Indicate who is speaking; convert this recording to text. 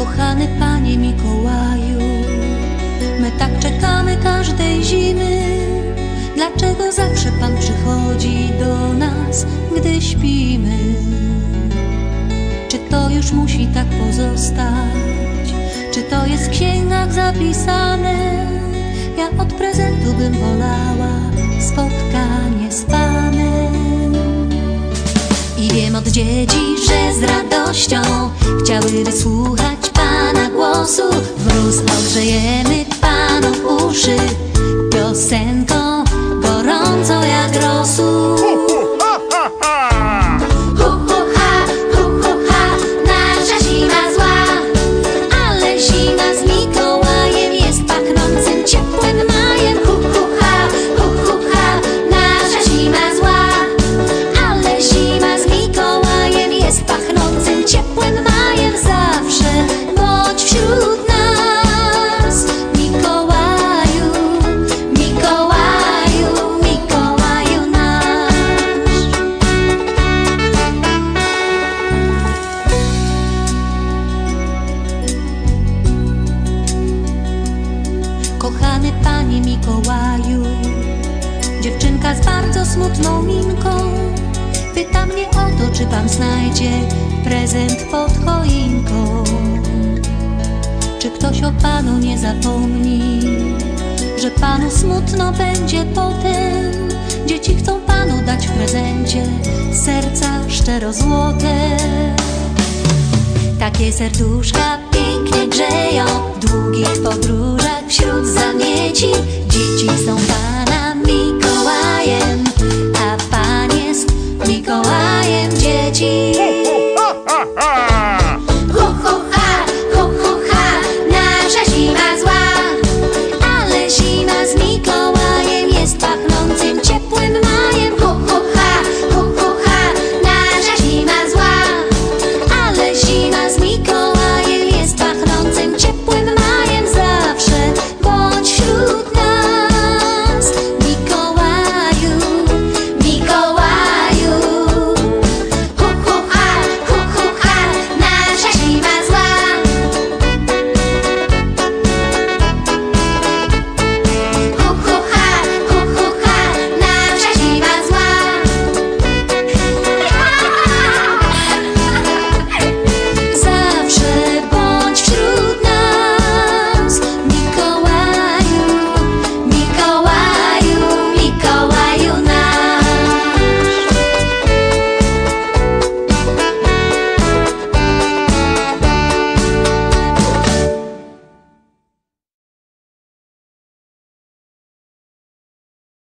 Speaker 1: kochany Panie Mikołaju. My tak czekamy każdej zimy, dlaczego zawsze Pan przychodzi do nas, gdy śpimy? Czy to już musi tak pozostać? Czy to jest w księgach zapisane? Ja od prezentu bym wolała spotkanie z Panem. I wiem od dzieci, że z radością chciały wysłuchać Pana głosu. Wróz ogrzejemy Kochany Panie Mikołaju, dziewczynka z bardzo smutną minką pyta mnie o to, czy Pan znajdzie prezent pod choinką. Czy ktoś o Panu nie zapomni, że Panu smutno będzie potem? Dzieci chcą Panu dać w prezencie serca szczero złote. Takie serduszka grzeją w długich podróżach wśród zamieci. Dzieci są Pana Mikołajem, a Pan jest Mikołajem dzieci.